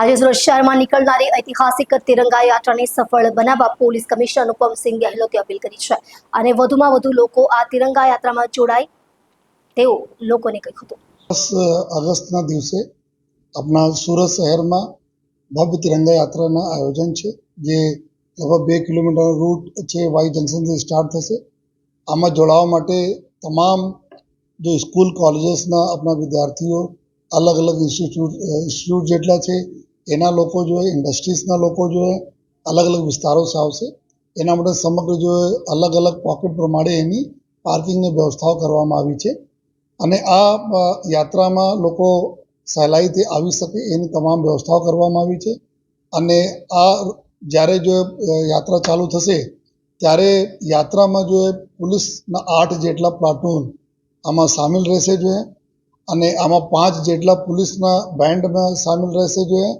આજે સુરત શહેરમાં નીકળનારી ઐતિહાસિક તિરંગા યાત્રાને સફળ બનાવવા પોલીસ કમિશનર અનુપમસિંહ ગેહલોતે અપીલ કરી છે. અને વધુમાં વધુ લોકો આ તિરંગા યાત્રામાં જોડાય તેવું લોકોને કહ્યું હતું. દસ ઓગસ્ટના દિવસે આપણા સુરત શહેરમાં ભવ્ય તિરંગા યાત્રાના આયોજન છે, જે લગભગ બે કિલોમીટર રૂટ છે વાઈ જંકશનથી સ્ટાર્ટ થશે. આમાં જોડાવા માટે તમામ જો સ્કૂલ કોલેજીસના આપણા વિદ્યાર્થીઓ અલગ અલગ ઇન્સ્ટિટ્યૂટ ઇન્સ્ટિટ્યૂટ જેટલા છે એના લોકો જોઈએ ઇન્ડસ્ટ્રીઝના લોકો જોઈએ અલગ અલગ વિસ્તારો આવશે એના માટે સમગ્ર જો અલગ અલગ પોકેટ પ્રમાણે એની પાર્કિંગની વ્યવસ્થાઓ કરવામાં આવી છે. અને આ યાત્રામાં લોકો સહેલાઈથી આવી શકે એની તમામ વ્યવસ્થાઓ કરવામાં આવી છે. અને આ જ્યારે જો યાત્રા ચાલુ થશે, ત્યારે યાત્રામાં જો પોલીસના આઠ જેટલા પ્લાટૂન આમાં સામેલ રહેશે જોઈએ અને આમાં પાંચ જેટલા પોલીસના બેન્ડમાં સામેલ રહેશે જોઈએ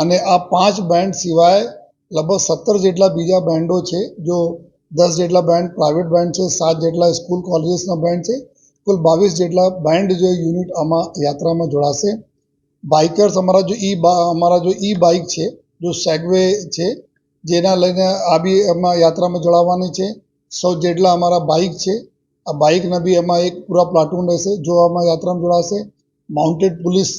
અને આ પાંચ બેન્ડ સિવાય લગભગ સત્તર જેટલા બીજા બેન્ડો છે, જો દસ જેટલા બેન્ડ પ્રાઇવેટ બેન્ડ છે, સાત જેટલા સ્કૂલ કોલેજીસના બેન્ડ છે, કુલ બાવીસ જેટલા બેન્ડ જે યુનિટ આમાં યાત્રામાં જોડાશે. બાઇકર્સ અમારા જો ઈ અમારા જો ઈ બાઇક છે, જો સેગવે છે, જેના લઈને આ બી એમાં યાત્રામાં જોડાવાની છે. સૌ જેટલા અમારા બાઇક છે, આ બાઇકના બી એમાં એક પૂરા પ્લાટૂન રહેશે, જો આમાં યાત્રામાં જોડાશે. માઉન્ટેડ પોલીસ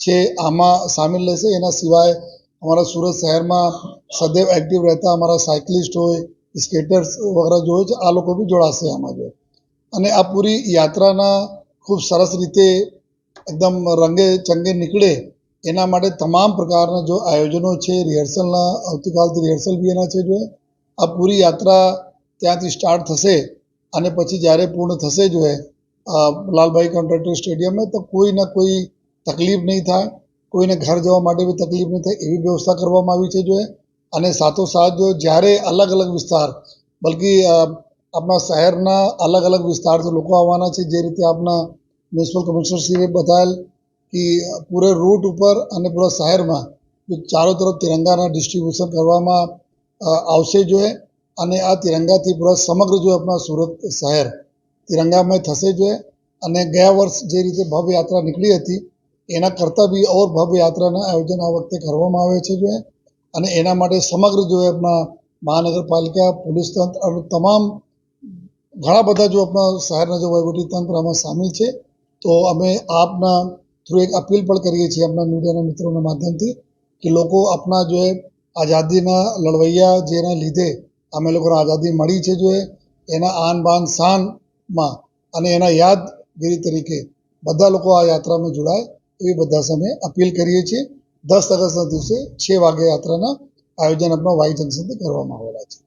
છે, આમાં સામેલ રહેશે, એના સિવાય અમારા સુરત શહેરમાં સદૈવ એક્ટિવ રહેતા અમારા સાયકલિસ્ટ હોય સ્કેટર્સ વગેરે જો હોય છે, આ લોકો બી જોડાશે આમાં જો. અને આ પૂરી યાત્રાના ખૂબ સરસ રીતે એકદમ રંગે ચંગે નીકળે એના માટે તમામ પ્રકારના જો આયોજનો છે રિહર્સલના આવતીકાલથી રિહર્સલ બી એના છે જો. આ પૂરી યાત્રા ત્યાંથી સ્ટાર્ટ થશે અને પછી જ્યારે પૂર્ણ થશે જો લાલભાઈ કોન્ટ્રાક્ટર સ્ટેડિયમમાં, તો કોઈને કોઈ તકલીફ નહીં થાય. કોઈને ઘર જવા માટે બી તકલીફ નહીં થાય એવી વ્યવસ્થા કરવામાં આવી છે જો અને સાથોસાથ જો જ્યારે અલગ અલગ વિસ્તાર, બલકી આપણા શહેરના અલગ અલગ વિસ્તારથી લોકો આવવાના છે જે રીતે આપણા મ્યુનિસિપલ કમિશનરશ્રીએ બતાવેલ કે પૂરે રૂટ ઉપર અને પૂરા શહેરમાં જો ચારો તરફ તિરંગાના ડિસ્ટ્રીબ્યુશન કરવામાં આવશે જોઈએ અને આ તિરંગાથી પૂરા સમગ્ર જો આપણા સુરત શહેર તિરંગામય થશે જોઈએ અને ગયા વર્ષ જે રીતે ભવ્ય યાત્રા નીકળી હતી એના કરતાં બી ઓર ભવ્ય યાત્રાના આયોજન આ વખતે કરવામાં આવે છે જોઈએ અને એના માટે સમગ્ર જો આપણા મહાનગરપાલિકા, પોલીસ તંત્ર અને તમામ ઘણા બધા જો આપણા શહેરના જો વહીવટી તંત્ર આમાં સામેલ છે, તો અમે આપના થ્રુ એક અપીલ પણ કરીએ છીએ આપણા મીડિયાના મિત્રોના માધ્યમથી કે લોકો આપણા જો આઝાદીના લડવૈયા જેના લીધે અમે લોકોને આઝાદી મળી છે જો એના આન બાન શાનમાં અને એના યાદગીરી તરીકે બધા લોકો આ યાત્રામાં જોડાય એવી બધા સામે અપીલ કરીએ છીએ. દસ ઓગસ્ટના દિવસે છ વાગે યાત્રાના આયોજન આપણા વાઈ જંકશનથી કરવામાં આવેલા છે.